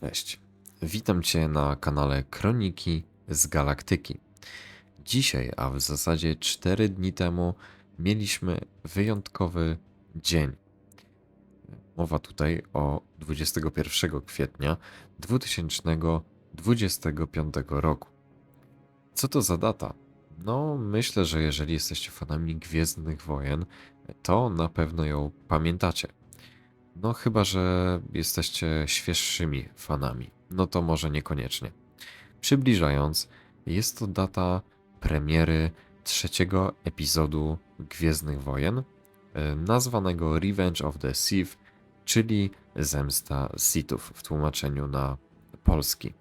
Cześć. Witam Cię na kanale Kroniki z Galaktyki. Dzisiaj, a w zasadzie 4 dni temu, mieliśmy wyjątkowy dzień. Mowa tutaj o 21 kwietnia 2025 roku. Co to za data? No, myślę, że jeżeli jesteście fanami Gwiezdnych Wojen, to na pewno ją pamiętacie. No, chyba że jesteście świeższymi fanami. No to może niekoniecznie. Przybliżając, jest to data premiery trzeciego epizodu Gwiezdnych Wojen, e, nazwanego Revenge of the Sith, czyli Zemsta Sithów w tłumaczeniu na polski.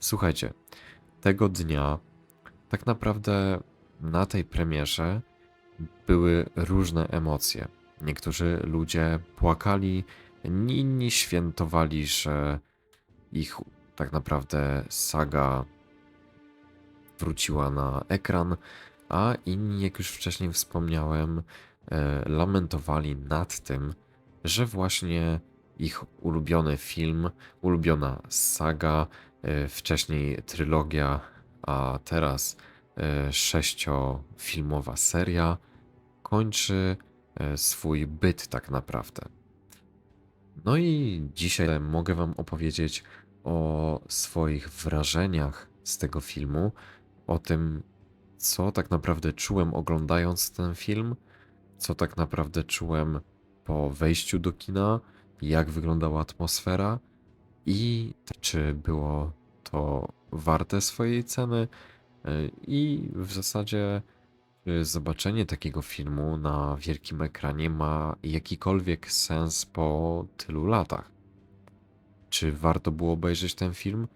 Słuchajcie, tego dnia tak naprawdę na tej premierze były różne emocje. Niektórzy ludzie płakali, inni świętowali, że ich tak naprawdę saga wróciła na ekran, a inni, jak już wcześniej wspomniałem, e, lamentowali nad tym, że właśnie ich ulubiony film, ulubiona saga, e, wcześniej trylogia, a teraz e, sześciofilmowa seria kończy swój byt tak naprawdę. No i dzisiaj mogę Wam opowiedzieć o swoich wrażeniach z tego filmu, o tym, co tak naprawdę czułem oglądając ten film, co tak naprawdę czułem po wejściu do kina, jak wyglądała atmosfera i czy było to warte swojej ceny. e, I w zasadzie czy zobaczenie takiego filmu na wielkim ekranie ma jakikolwiek sens po tylu latach? Czy warto było obejrzeć ten film?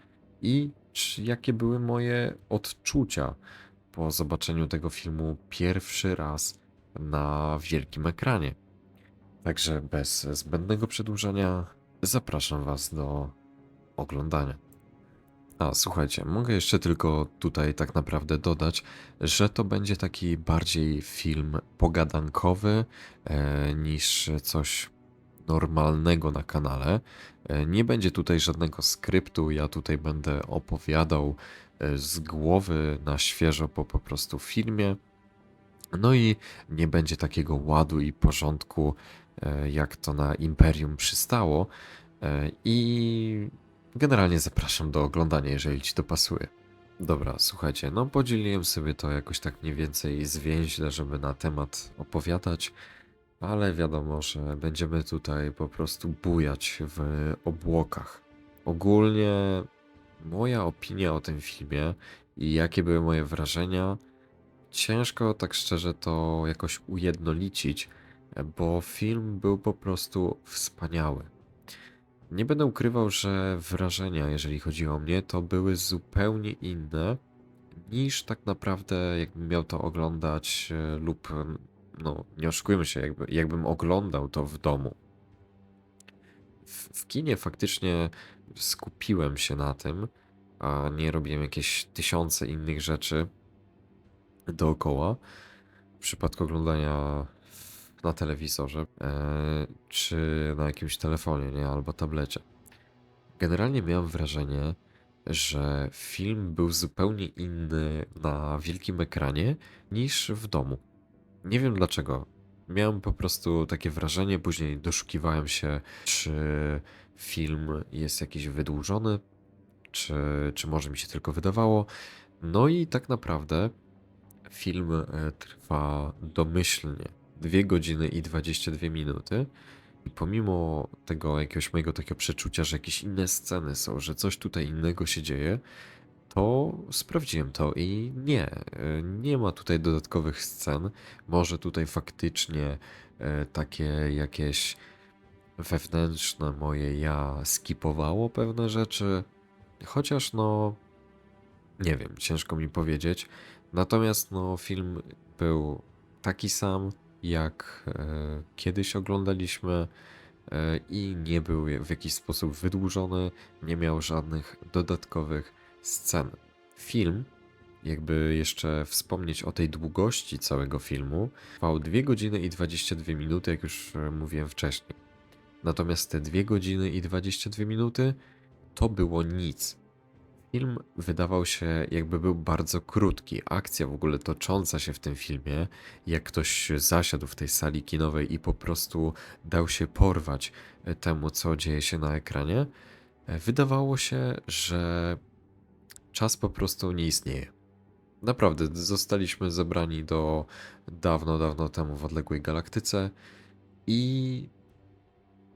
I czy, jakie były moje odczucia po zobaczeniu tego filmu pierwszy raz na wielkim ekranie? Także bez zbędnego przedłużania zapraszam Was do oglądania. A słuchajcie, mogę jeszcze tylko tutaj tak naprawdę dodać, że to będzie taki bardziej film pogadankowy e, niż coś normalnego na kanale. E, nie będzie tutaj żadnego skryptu, ja tutaj będę opowiadał e, z głowy na świeżo po po prostu filmie. No i nie będzie takiego ładu i porządku, e, jak to na Imperium przystało. E, I generalnie zapraszam do oglądania, jeżeli ci to pasuje. Dobra, słuchajcie, no podzieliłem sobie to jakoś tak mniej więcej zwięźle, żeby na temat opowiadać, ale wiadomo, że będziemy tutaj po prostu bujać w obłokach. Ogólnie moja opinia o tym filmie i jakie były moje wrażenia, ciężko tak szczerze to jakoś ujednolicić, bo film był po prostu wspaniały. Nie będę ukrywał, że wrażenia, jeżeli chodzi o mnie, to były zupełnie inne niż tak naprawdę jakbym miał to oglądać e, lub, no nie oszukujmy się, jakby, jakbym oglądał to w domu. W, w kinie faktycznie skupiłem się na tym, a nie robiłem jakieś tysiące innych rzeczy dookoła. W przypadku oglądania na telewizorze, e, czy na jakimś telefonie, nie, albo tablecie. Generalnie miałem wrażenie, że film był zupełnie inny na wielkim ekranie niż w domu. Nie wiem dlaczego. Miałem po prostu takie wrażenie, później doszukiwałem się, czy film jest jakiś wydłużony, czy, czy może mi się tylko wydawało. No i tak naprawdę film e, trwa domyślnie 2 godziny i 22 minuty. I pomimo tego jakiegoś mojego takiego przeczucia, że jakieś inne sceny są, że coś tutaj innego się dzieje, to sprawdziłem to i nie, e, nie ma tutaj dodatkowych scen. Może tutaj faktycznie e, takie jakieś wewnętrzne moje ja skipowało pewne rzeczy, chociaż no nie wiem, ciężko mi powiedzieć. Natomiast no film był taki sam jak e, kiedyś oglądaliśmy e, i nie był w jakiś sposób wydłużony, nie miał żadnych dodatkowych scen. Film, jakby jeszcze wspomnieć o tej długości całego filmu, trwał 2 godziny i 22 minuty, jak już e, mówiłem wcześniej. Natomiast te 2 godziny i 22 minuty to było nic. Film wydawał się, jakby był bardzo krótki. Akcja w ogóle tocząca się w tym filmie, jak ktoś zasiadł w tej sali kinowej i po prostu dał się porwać e, temu, co dzieje się na ekranie, e, wydawało się, że czas po prostu nie istnieje. Naprawdę, zostaliśmy zebrani do dawno, dawno temu w odległej galaktyce i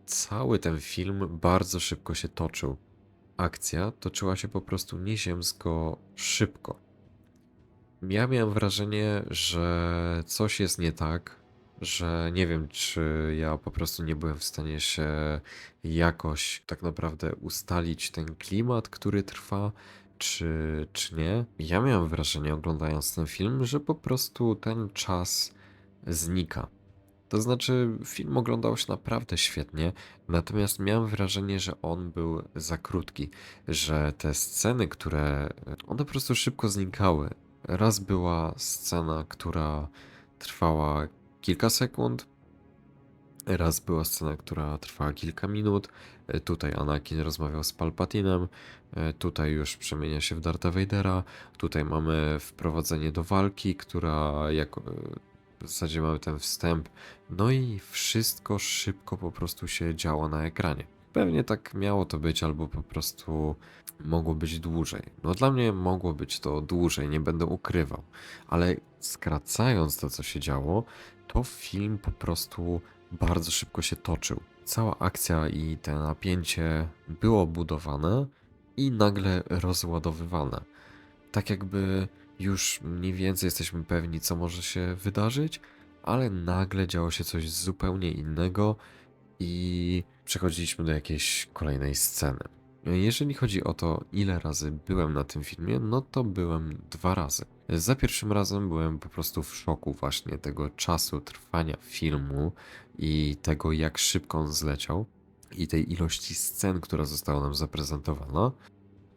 cały ten film bardzo szybko się toczył. Akcja toczyła się po prostu nieziemsko szybko. Ja miałem wrażenie, że coś jest nie tak, że nie wiem, czy ja po prostu nie byłem w stanie się jakoś tak naprawdę ustalić ten klimat, który trwa, czy, czy nie. Ja miałem wrażenie, oglądając ten film, że po prostu ten czas znika. To znaczy, film oglądał się naprawdę świetnie, natomiast miałem wrażenie, że on był za krótki, że te sceny, które one po prostu szybko znikały. Raz była scena, która trwała kilka sekund, raz była scena, która trwała kilka minut. Tutaj Anakin rozmawiał z Palpatinem, tutaj już przemienia się w Dartha Vadera, tutaj mamy wprowadzenie do walki, która jako w zasadzie mamy ten wstęp, no i wszystko szybko po prostu się działo na ekranie. Pewnie tak miało to być, albo po prostu mogło być dłużej. No dla mnie mogło być to dłużej, nie będę ukrywał, ale skracając to, co się działo, to film po prostu bardzo szybko się toczył. Cała akcja i te napięcie było budowane i nagle rozładowywane. Tak jakby już mniej więcej jesteśmy pewni, co może się wydarzyć, ale nagle działo się coś zupełnie innego i przechodziliśmy do jakiejś kolejnej sceny. Jeżeli chodzi o to, ile razy byłem na tym filmie, no to byłem dwa razy. Za pierwszym razem byłem po prostu w szoku właśnie tego czasu trwania filmu i tego, jak szybko on zleciał i tej ilości scen, która została nam zaprezentowana.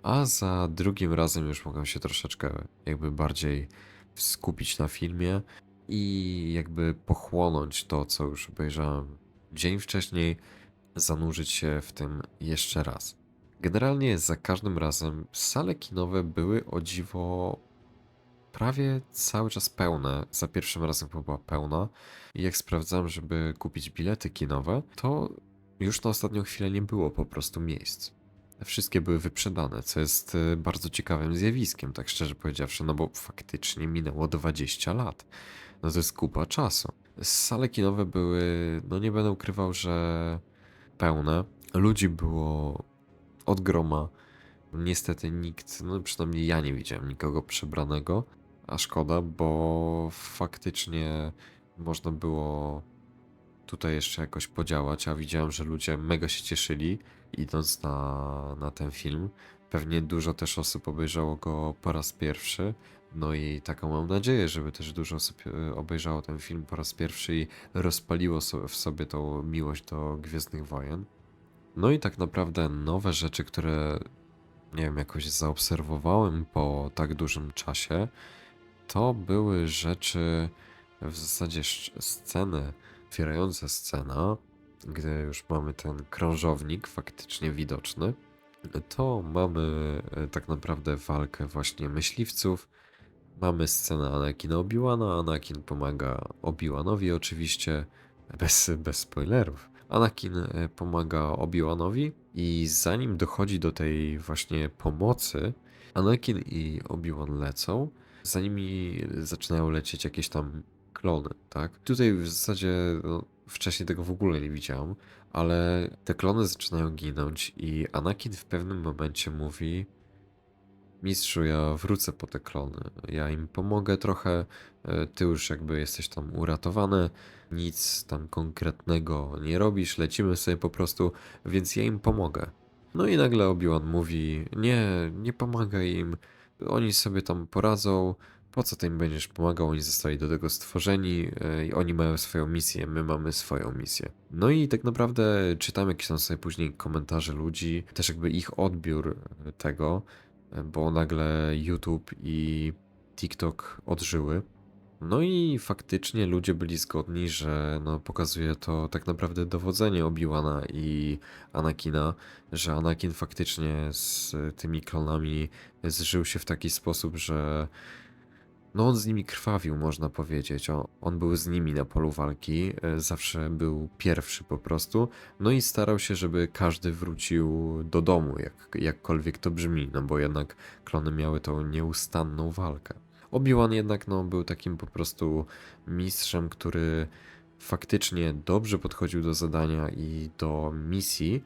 A za drugim razem już mogłem się troszeczkę jakby bardziej skupić na filmie i jakby pochłonąć to, co już obejrzałem dzień wcześniej, zanurzyć się w tym jeszcze raz. Generalnie za każdym razem sale kinowe były o dziwo prawie cały czas pełne. Za pierwszym razem była pełna i jak sprawdzałem, żeby kupić bilety kinowe, to już na ostatnią chwilę nie było po prostu miejsc wszystkie były wyprzedane, co jest e, bardzo ciekawym zjawiskiem, tak szczerze powiedziawszy, no bo faktycznie minęło 20 lat. No to jest kupa czasu. Sale kinowe były, no nie będę ukrywał, że pełne. Ludzi było od groma. Niestety nikt, no przynajmniej ja nie widziałem nikogo przebranego, a szkoda, bo faktycznie można było tutaj jeszcze jakoś podziałać, a widziałem, że ludzie mega się cieszyli idąc na, na ten film. Pewnie dużo też osób obejrzało go po raz pierwszy. No i taką mam nadzieję, żeby też dużo osób e, obejrzało ten film po raz pierwszy i rozpaliło w sobie tą miłość do Gwiezdnych Wojen. No i tak naprawdę nowe rzeczy, które nie wiem, jakoś zaobserwowałem po tak dużym czasie, to były rzeczy, w zasadzie sceny, otwierająca scena, gdy już mamy ten krążownik faktycznie widoczny, to mamy e, tak naprawdę walkę właśnie myśliwców. Mamy scenę Anakina Obi-Wana. Anakin pomaga Obi-Wanowi oczywiście, bez, bez spoilerów. Anakin e, pomaga Obi-Wanowi i zanim dochodzi do tej właśnie pomocy, Anakin i Obi-Wan lecą. Za nimi zaczynają lecieć jakieś tam klony, tak? Tutaj w zasadzie no, wcześniej tego w ogóle nie widziałem, ale te klony zaczynają ginąć i Anakin w pewnym momencie mówi Mistrzu, ja wrócę po te klony, ja im pomogę trochę, e, ty już jakby jesteś tam uratowany, nic tam konkretnego nie robisz, lecimy sobie po prostu, więc ja im pomogę. No i nagle Obi-Wan mówi, nie, nie pomagaj im, oni sobie tam poradzą, po co ty im będziesz pomagał? Oni zostali do tego stworzeni e, i oni mają swoją misję, my mamy swoją misję. No i tak naprawdę czytam jakieś tam sobie później komentarze ludzi, też jakby ich odbiór e, tego, e, bo nagle YouTube i TikTok odżyły. No i faktycznie ludzie byli zgodni, że no, pokazuje to tak naprawdę dowodzenie Obi-Wana i Anakina, że Anakin faktycznie z tymi klonami zżył się w taki sposób, że no on z nimi krwawił, można powiedzieć. O, on był z nimi na polu walki, e, zawsze był pierwszy po prostu. No i starał się, żeby każdy wrócił do domu, jak, jakkolwiek to brzmi, no bo jednak klony miały tą nieustanną walkę. Obi-Wan jednak no, był takim po prostu mistrzem, który faktycznie dobrze podchodził do zadania i do misji,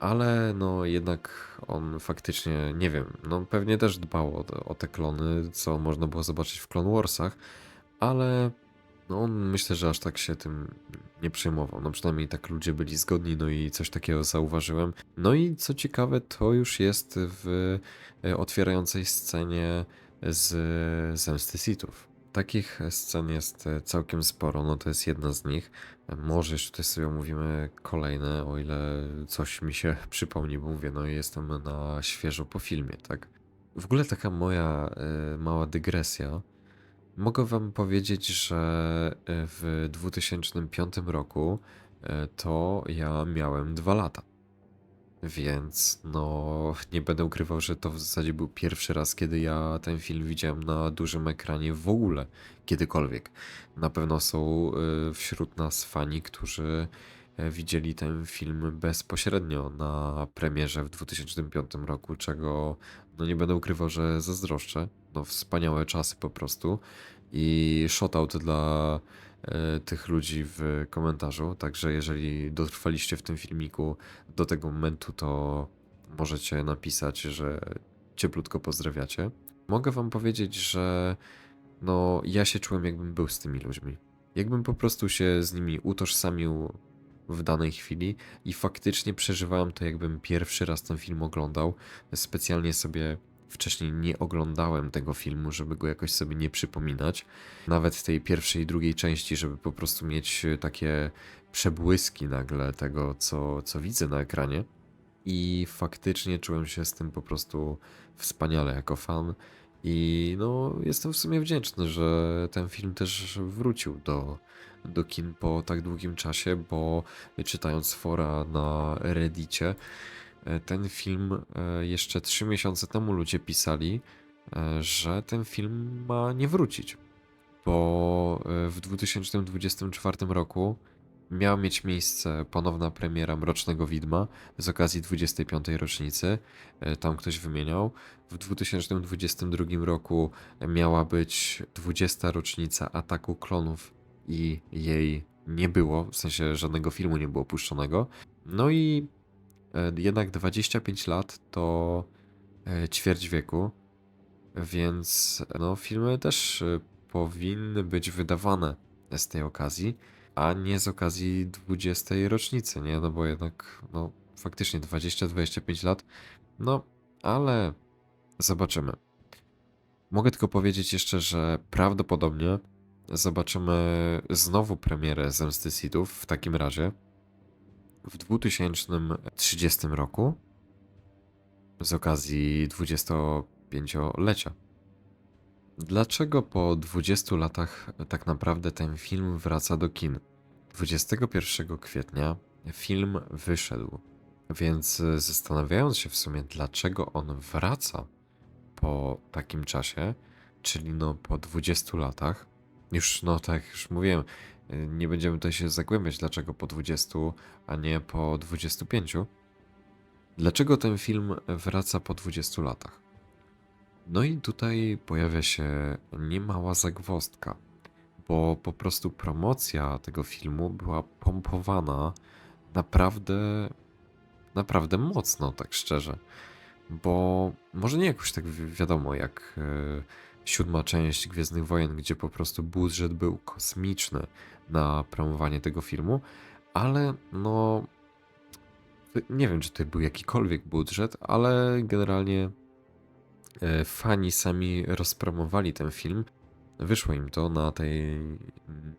ale no jednak on faktycznie, nie wiem, no pewnie też dbał o, o te klony, co można było zobaczyć w Clone Warsach, ale no on myślę, że aż tak się tym nie przejmował. No przynajmniej tak ludzie byli zgodni, no i coś takiego zauważyłem. No i co ciekawe, to już jest w e, otwierającej scenie z Zemsty Sithów. Takich scen jest e, całkiem sporo, no to jest jedna z nich. Może jeszcze tutaj sobie omówimy kolejne, o ile coś mi się przypomni, bo mówię, no jestem na świeżo po filmie, tak? W ogóle taka moja e, mała dygresja. Mogę wam powiedzieć, że e, w 2005 roku to ja miałem dwa lata. Więc no, nie będę ukrywał, że to w zasadzie był pierwszy raz, kiedy ja ten film widziałem na dużym ekranie w ogóle, kiedykolwiek. Na pewno są y, wśród nas fani, którzy e, widzieli ten film bezpośrednio na premierze w 2005 roku, czego no nie będę ukrywał, że zazdroszczę. No wspaniałe czasy po prostu. I shoutout dla tych ludzi w komentarzu. Także jeżeli dotrwaliście w tym filmiku do tego momentu, to możecie napisać, że cieplutko pozdrawiacie. Mogę wam powiedzieć, że no ja się czułem jakbym był z tymi ludźmi. Jakbym po prostu się z nimi utożsamił w danej chwili i faktycznie przeżywałem to, jakbym pierwszy raz ten film oglądał. Specjalnie sobie wcześniej nie oglądałem tego filmu, żeby go jakoś sobie nie przypominać. Nawet tej pierwszej i drugiej części, żeby po prostu mieć takie przebłyski nagle tego, co, co widzę na ekranie. I faktycznie czułem się z tym po prostu wspaniale jako fan. I no, jestem w sumie wdzięczny, że ten film też wrócił do, do kin po tak długim czasie, bo czytając fora na Reddicie, e, ten film e, jeszcze 3 miesiące temu ludzie pisali, e, że ten film ma nie wrócić. Bo e, w 2024 roku miała mieć miejsce ponowna premiera Mrocznego Widma z okazji 25. rocznicy. E, Tam ktoś wymieniał. W 2022 roku miała być 20. rocznica ataku klonów i jej nie było, w sensie żadnego filmu nie było puszczonego. No i e, jednak 25 lat to e, ćwierć wieku, więc no, filmy też e, powinny być wydawane z tej okazji, a nie z okazji 20. rocznicy, nie? No bo jednak, no faktycznie 20-25 lat, no ale zobaczymy. Mogę tylko powiedzieć jeszcze, że prawdopodobnie zobaczymy znowu premierę Zemsty Sithów w takim razie w 2030 roku z okazji 25-lecia. Dlaczego po 20 latach tak naprawdę ten film wraca do kin? 21 kwietnia film wyszedł, więc zastanawiając się w sumie, dlaczego on wraca po takim czasie, czyli no po 20 latach, już no tak już mówiłem, nie będziemy tutaj się zagłębiać, dlaczego po 20, a nie po 25. Dlaczego ten film wraca po 20 latach? No i tutaj pojawia się niemała zagwozdka, bo po prostu promocja tego filmu była pompowana naprawdę, naprawdę mocno, tak szczerze. Bo może nie jakoś tak wi- wiadomo, jak e, siódma część Gwiezdnych Wojen, gdzie po prostu budżet był kosmiczny na promowanie tego filmu, ale no. Nie wiem, czy to był jakikolwiek budżet, ale generalnie e, fani sami rozpromowali ten film. Wyszło im to na tej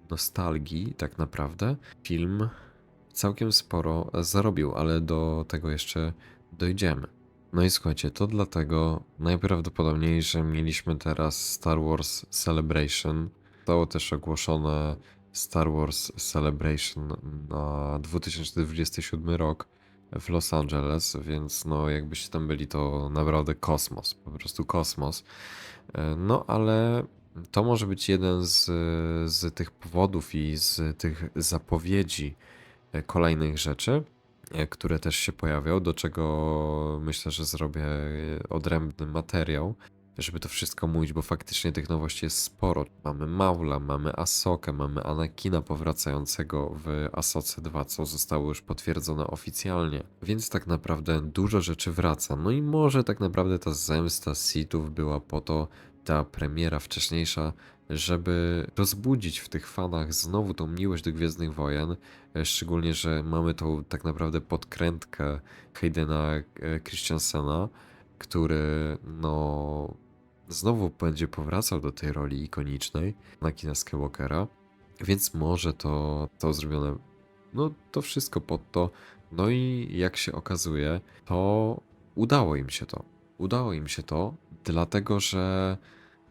nostalgii, tak naprawdę. Film całkiem sporo zarobił, ale do tego jeszcze dojdziemy. No i słuchajcie, to dlatego najprawdopodobniej, że mieliśmy teraz Star Wars Celebration Zostało też ogłoszone Star Wars Celebration na 2027 rok w Los Angeles, więc no jakbyście tam byli, to naprawdę kosmos, po prostu kosmos. E, No ale to może być jeden z, z tych powodów i z tych zapowiedzi e, kolejnych rzeczy, e, które też się pojawią, do czego myślę, że zrobię odrębny materiał, żeby to wszystko mówić, bo faktycznie tych nowości jest sporo. Mamy Maula, mamy Asokę, mamy Anakina powracającego w Asoce 2, co zostało już potwierdzone oficjalnie. Więc tak naprawdę dużo rzeczy wraca. No i może tak naprawdę ta zemsta Sithów była po to, ta premiera wcześniejsza, żeby rozbudzić w tych fanach znowu tą miłość do Gwiezdnych Wojen, e, szczególnie, że mamy tą tak naprawdę podkrętkę Haydena e, Christiansena, który no znowu będzie powracał do tej roli ikonicznej Anakina Skywalkera, więc może to, to zrobione, no to wszystko pod to, no i jak się okazuje, to udało im się to. Udało im się to, dlatego że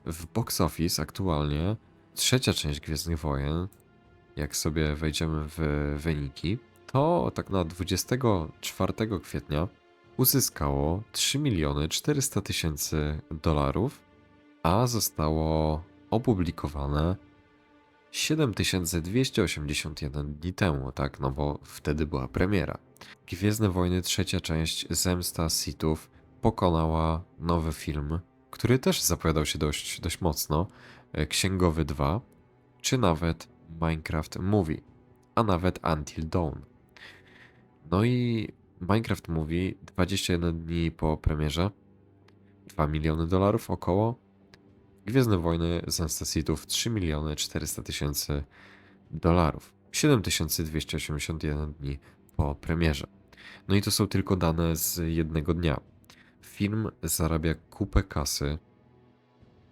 w box office aktualnie trzecia część Gwiezdnych Wojen, jak sobie wejdziemy w wyniki, to tak na 24 kwietnia uzyskało 3 miliony 400 tysięcy dolarów, a zostało opublikowane 7281 dni temu, tak? No bo wtedy była premiera. Gwiezdne Wojny, trzecia część, Zemsta Sithów, pokonała nowy film, który też zapowiadał się dość, dość mocno, e, Księgowy 2, czy nawet Minecraft Movie, a nawet Until Dawn. No i Minecraft Movie 21 dni po premierze, 2 miliony dolarów około. Gwiezdne Wojny Zemsta Sithów 3 miliony 400 tysięcy dolarów. 7281 dni po premierze. No i to są tylko dane z jednego dnia. Film zarabia kupę kasy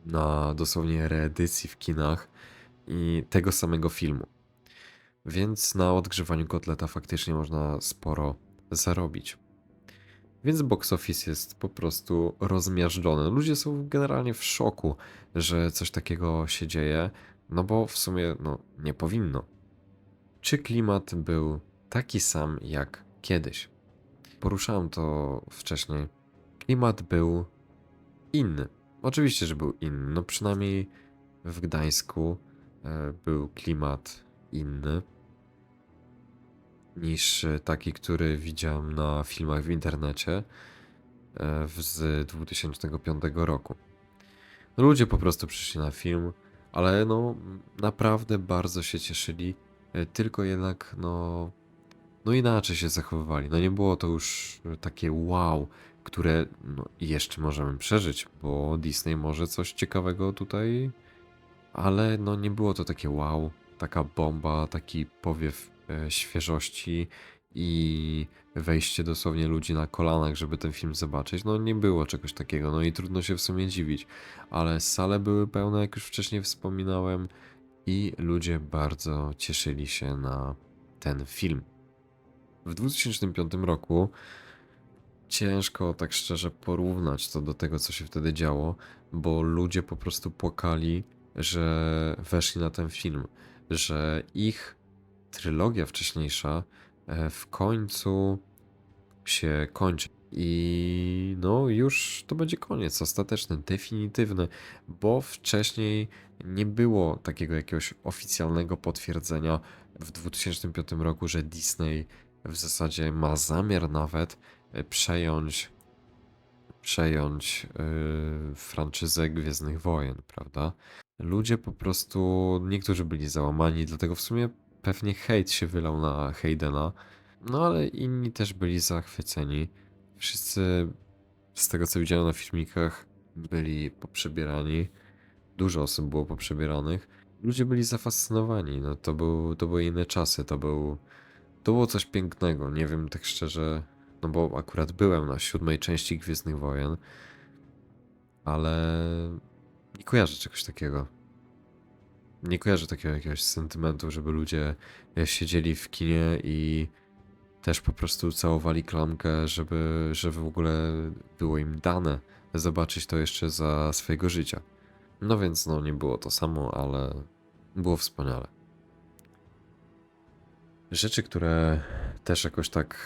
na dosłownie reedycji w kinach i tego samego filmu. Więc na odgrzewaniu kotleta faktycznie można sporo zarobić. Więc box office jest po prostu rozmiażdżony. Ludzie są generalnie w szoku, że coś takiego się dzieje, no bo w sumie no, nie powinno. Czy klimat był taki sam jak kiedyś? Poruszałem to wcześniej. Klimat był inny. Oczywiście, że był inny. No przynajmniej w Gdańsku e, był klimat inny niż e, taki, który widziałem na filmach w internecie e, z 2005 roku. Ludzie po prostu przyszli na film, ale no naprawdę bardzo się cieszyli, e, tylko jednak no, no inaczej się zachowywali. No nie było to już takie wow, które no, jeszcze możemy przeżyć, bo Disney może coś ciekawego tutaj, ale no nie było to takie wow, taka bomba, taki powiew świeżości i wejście dosłownie ludzi na kolanach, żeby ten film zobaczyć. No nie było czegoś takiego, no i trudno się w sumie dziwić, ale sale były pełne, jak już wcześniej wspominałem, i ludzie bardzo cieszyli się na ten film. W 2005 roku ciężko tak szczerze porównać to do tego, co się wtedy działo, bo ludzie po prostu płakali, że weszli na ten film, że ich trylogia wcześniejsza e, w końcu się kończy. I no, już to będzie koniec ostateczny, definitywny, bo wcześniej nie było takiego jakiegoś oficjalnego potwierdzenia w 2005 roku, że Disney w zasadzie ma zamiar nawet e, przejąć przejąć yy, franczyzę Gwiezdnych Wojen, prawda? Ludzie po prostu, niektórzy byli załamani, dlatego w sumie pewnie hejt się wylał na Haydena, no ale inni też byli zachwyceni. Wszyscy, z tego co widziałem na filmikach, byli poprzebierani. Dużo osób było poprzebieranych. Ludzie byli zafascynowani, no to, był, to były inne czasy, to był, to było coś pięknego, nie wiem tak szczerze, no bo akurat byłem na siódmej części Gwiezdnych Wojen, ale nie kojarzę czegoś takiego. Nie kojarzę takiego jakiegoś sentymentu, żeby ludzie siedzieli w kinie i też po prostu całowali klamkę, żeby, żeby w ogóle było im dane zobaczyć to jeszcze za swojego życia. No więc no nie było to samo, ale było wspaniale. Rzeczy, które też jakoś tak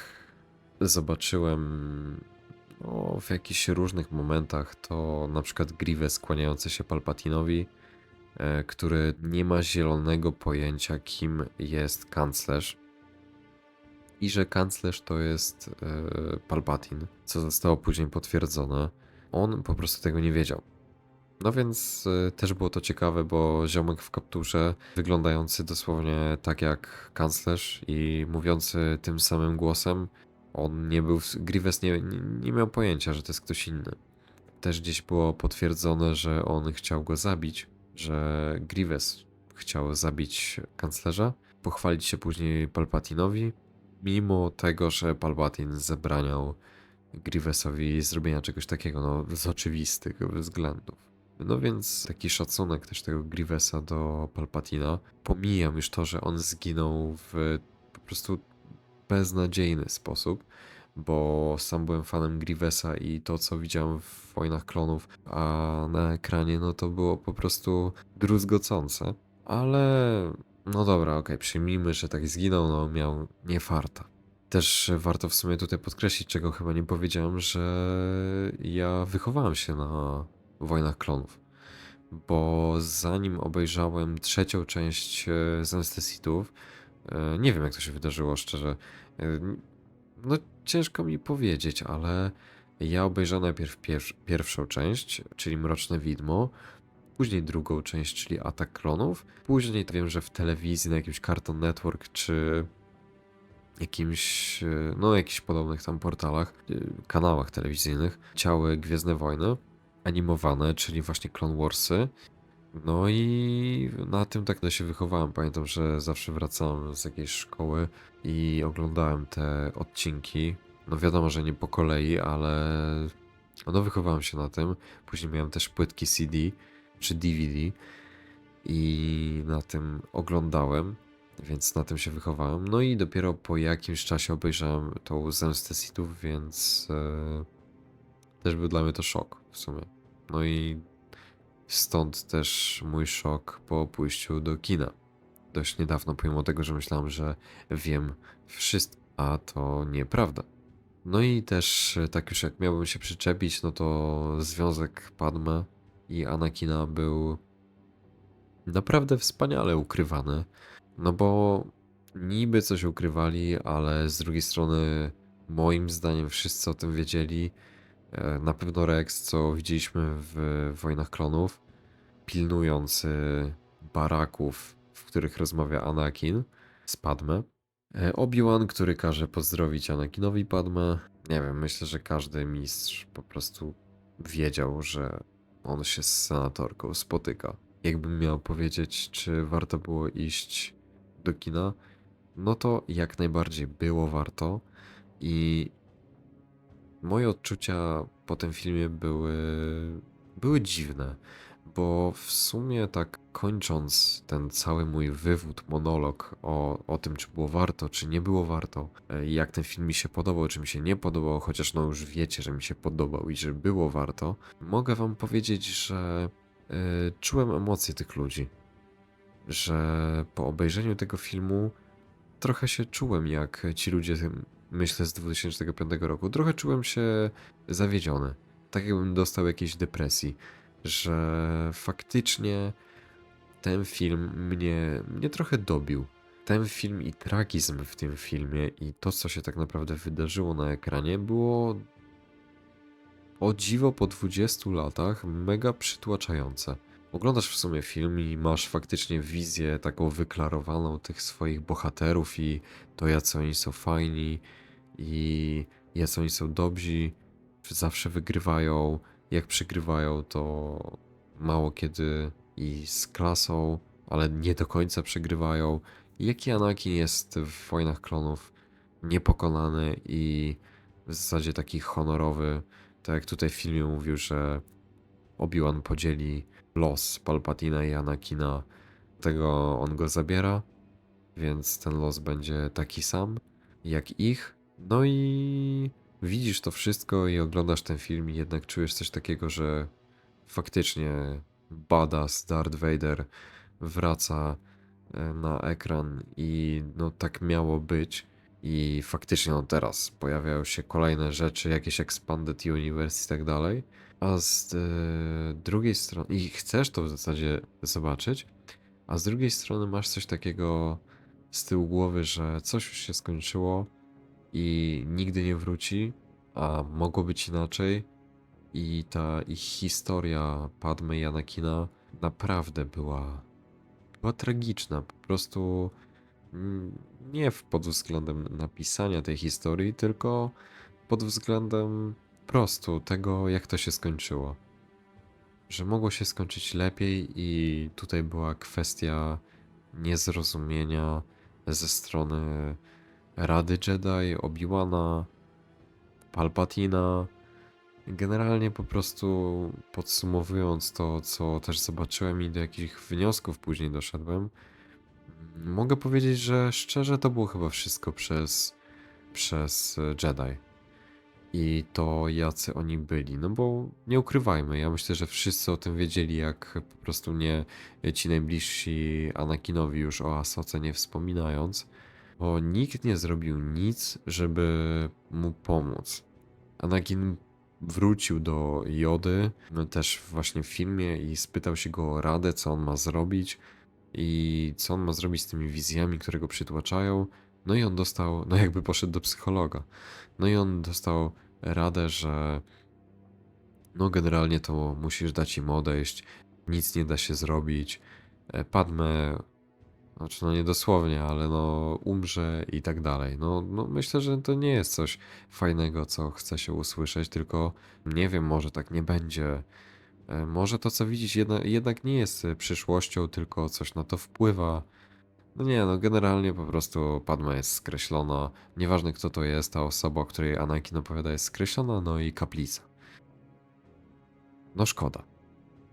zobaczyłem no, w jakichś różnych momentach, to na przykład Grievous skłaniający się Palpatinowi, który nie ma zielonego pojęcia, kim jest kanclerz. I że kanclerz to jest e, Palpatine, co zostało później potwierdzone. On po prostu tego nie wiedział. No więc e, też było to ciekawe, bo ziomek w kapturze, wyglądający dosłownie tak jak kanclerz i mówiący tym samym głosem, on nie był, Grievous nie, nie miał pojęcia, że to jest ktoś inny. Też gdzieś było potwierdzone, że on chciał go zabić, że Grievous chciał zabić kanclerza, pochwalić się później Palpatinowi, mimo tego, że Palpatine zabraniał Grievousowi zrobienia czegoś takiego, no z oczywistych względów. No więc taki szacunek też tego Grievousa do Palpatina. Pomijam już to, że on zginął w po prostu beznadziejny sposób, bo sam byłem fanem Grievousa i to, co widziałem w Wojnach Klonów, a na ekranie, no to było po prostu druzgocące. Ale no dobra, okej, przyjmijmy, że tak zginął, no miał nie farta. Też warto w sumie tutaj podkreślić, czego chyba nie powiedziałem, że ja wychowałem się na Wojnach Klonów. Bo zanim obejrzałem trzecią część e, Zemsty Sithów, e, nie wiem jak to się wydarzyło szczerze. E, No ciężko mi powiedzieć, ale ja obejrzałem najpierw pier- pierwszą część, czyli Mroczne Widmo, później drugą część, czyli Atak Klonów, później wiem, że w telewizji na jakimś Cartoon Network czy jakimś, e, no jakichś podobnych tam portalach, e, kanałach telewizyjnych, ciały Gwiezdne Wojny, animowane, czyli właśnie Clone Warsy. No i na tym tak się wychowałem. Pamiętam, że zawsze wracałem z jakiejś szkoły i oglądałem te odcinki. No wiadomo, że nie po kolei, ale no wychowałem się na tym. Później miałem też płytki CD czy DVD i na tym oglądałem, więc na tym się wychowałem. No i dopiero po jakimś czasie obejrzałem tą Zemstę Sithów, więc e, też był dla mnie to szok w sumie. No i stąd też mój szok po pójściu do kina. Dość niedawno, pomimo tego, że myślałem, że wiem wszystko, a to nieprawda. No i też tak już jak miałbym się przyczepić, no to związek Padme i Anakina był naprawdę wspaniale ukrywany. No bo niby coś ukrywali, ale z drugiej strony moim zdaniem wszyscy o tym wiedzieli. E, Na pewno Rex, co widzieliśmy w Wojnach Klonów, pilnujący baraków, w których rozmawia Anakin z Padme. E, Obi-Wan, który każe pozdrowić Anakinowi Padme. Nie wiem, myślę, że każdy mistrz po prostu wiedział, że on się z senatorką spotyka. Jakbym miał powiedzieć, czy warto było iść do kina, no to jak najbardziej było warto i moje odczucia po tym filmie były, były dziwne, bo w sumie tak kończąc ten cały mój wywód, monolog o, o tym, czy było warto, czy nie było warto, e, jak ten film mi się podobał, czy mi się nie podobał, chociaż no już wiecie, że mi się podobał i że było warto, mogę wam powiedzieć, że e, czułem emocje tych ludzi. Że po obejrzeniu tego filmu trochę się czułem jak ci ludzie, myślę, z 2005 roku. Trochę czułem się zawiedziony. Tak jakbym dostał jakiejś depresji, że faktycznie ten film mnie, mnie trochę dobił. Ten film i tragizm w tym filmie i to, co się tak naprawdę wydarzyło na ekranie, było o dziwo po 20 latach mega przytłaczające. Oglądasz w sumie film i masz faktycznie wizję taką wyklarowaną tych swoich bohaterów i to, jacy oni są fajni i jacy oni są dobrzy, zawsze wygrywają, jak przegrywają, to mało kiedy i z klasą, ale nie do końca przegrywają. Jaki Anakin jest w Wojnach Klonów niepokonany i w zasadzie taki honorowy, tak jak tutaj w filmie mówił, że Obi-Wan podzieli los Palpatina i Anakina, tego on go zabiera, więc ten los będzie taki sam jak ich. No i widzisz to wszystko i oglądasz ten film i jednak czujesz coś takiego, że faktycznie badass Darth Vader wraca e, na ekran i no tak miało być. I faktycznie no teraz pojawiają się kolejne rzeczy, jakieś Expanded Universe i tak dalej. A z e, drugiej strony, i chcesz to w zasadzie zobaczyć, a z drugiej strony masz coś takiego z tyłu głowy, że coś już się skończyło i nigdy nie wróci, a mogło być inaczej. I ta ich historia Padme i Anakina naprawdę była, była tragiczna. Po prostu mm, nie pod względem napisania tej historii, tylko pod względem prostu tego, jak to się skończyło. Że mogło się skończyć lepiej, i tutaj była kwestia niezrozumienia ze strony Rady Jedi, Obi-Wana, Palpatina. Generalnie po prostu podsumowując to, co też zobaczyłem i do jakich wniosków później doszedłem, mogę powiedzieć, że szczerze to było chyba wszystko przez, przez Jedi. I to jacy oni byli. No bo nie ukrywajmy, ja myślę, że wszyscy o tym wiedzieli, jak po prostu nie ci najbliżsi Anakinowi już o Asoce nie wspominając, bo nikt nie zrobił nic, żeby mu pomóc. Anakin wrócił do Jody, no też właśnie w filmie i spytał się go o radę, co on ma zrobić i co on ma zrobić z tymi wizjami, które go przytłaczają. No i on dostał, no jakby poszedł do psychologa. No i on dostał radę, że no generalnie to musisz dać im odejść, nic nie da się zrobić. E, Padme, znaczy no nie dosłownie, ale no umrze i tak dalej. No, no myślę, że to nie jest coś fajnego, co chce się usłyszeć, tylko nie wiem, może tak nie będzie. E, Może to, co widzisz, jednak, jednak nie jest e, przyszłością, tylko coś na to wpływa. No nie, no generalnie po prostu Padma jest skreślona. Nieważne kto to jest, ta osoba, o której Anakin opowiada jest skreślona, no i kaplica. No szkoda.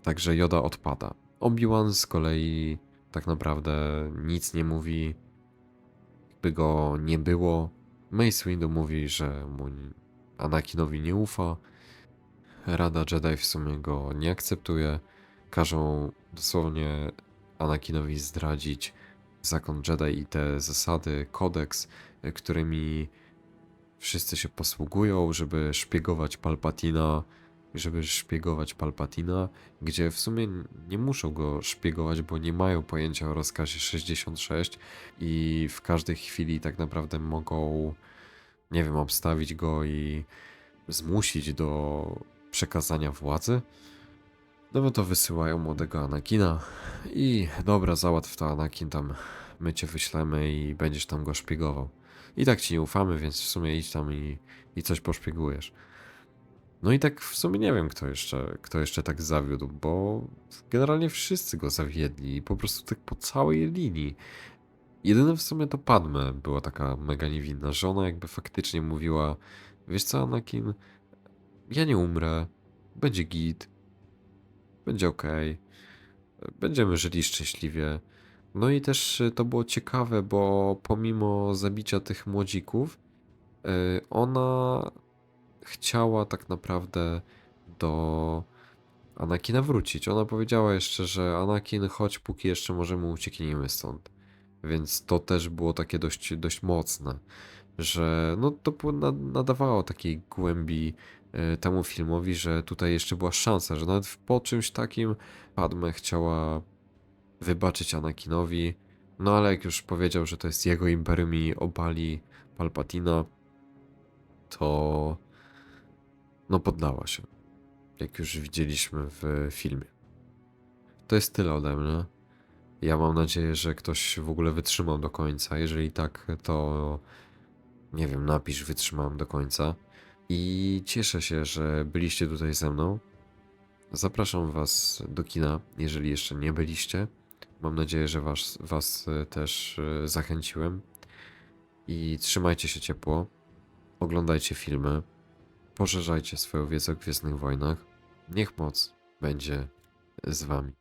Także Yoda odpada. Obi-Wan z kolei tak naprawdę nic nie mówi, jakby go nie było. Mace Windu mówi, że mu Anakinowi nie ufa. Rada Jedi w sumie go nie akceptuje. Każą dosłownie Anakinowi zdradzić zakon Jedi i te zasady, kodeks, którymi wszyscy się posługują, żeby szpiegować Palpatina, żeby szpiegować Palpatina, gdzie w sumie nie muszą go szpiegować, bo nie mają pojęcia o rozkazie 66 i w każdej chwili tak naprawdę mogą, nie wiem, obstawić go i zmusić do przekazania władzy. No bo to wysyłają młodego Anakina i dobra, załatw to Anakin tam, my cię wyślemy i będziesz tam go szpiegował. I tak ci nie ufamy, więc w sumie idź tam i, i coś poszpiegujesz. No i tak w sumie nie wiem, kto jeszcze, kto jeszcze tak zawiódł, bo generalnie wszyscy go zawiedli i po prostu tak po całej linii. Jedyne w sumie to Padme była taka mega niewinna, że ona jakby faktycznie mówiła, wiesz co Anakin, ja nie umrę, będzie git, będzie ok, będziemy żyli szczęśliwie. No i też y, to było ciekawe, bo pomimo zabicia tych młodzików, y, ona chciała tak naprawdę do Anakina wrócić. Ona powiedziała jeszcze, że Anakin, chodź, póki jeszcze możemy, ucieknijmy stąd. Więc to też było takie dość, dość mocne, że no to nadawało takiej głębi e, temu filmowi, że tutaj jeszcze była szansa, że nawet po czymś takim Padme chciała wybaczyć Anakinowi, no ale jak już powiedział, że to jest jego imperium i obali Palpatina, to no poddała się, jak już widzieliśmy w filmie. To jest tyle ode mnie. Ja mam nadzieję, że ktoś w ogóle wytrzymał do końca. Jeżeli tak, to nie wiem, napisz wytrzymałem do końca. I cieszę się, że byliście tutaj ze mną. Zapraszam Was do kina, jeżeli jeszcze nie byliście. Mam nadzieję, że was, was też e, zachęciłem. I trzymajcie się ciepło. Oglądajcie filmy. Poszerzajcie swoją wiedzę o Gwiezdnych Wojnach. Niech moc będzie z Wami.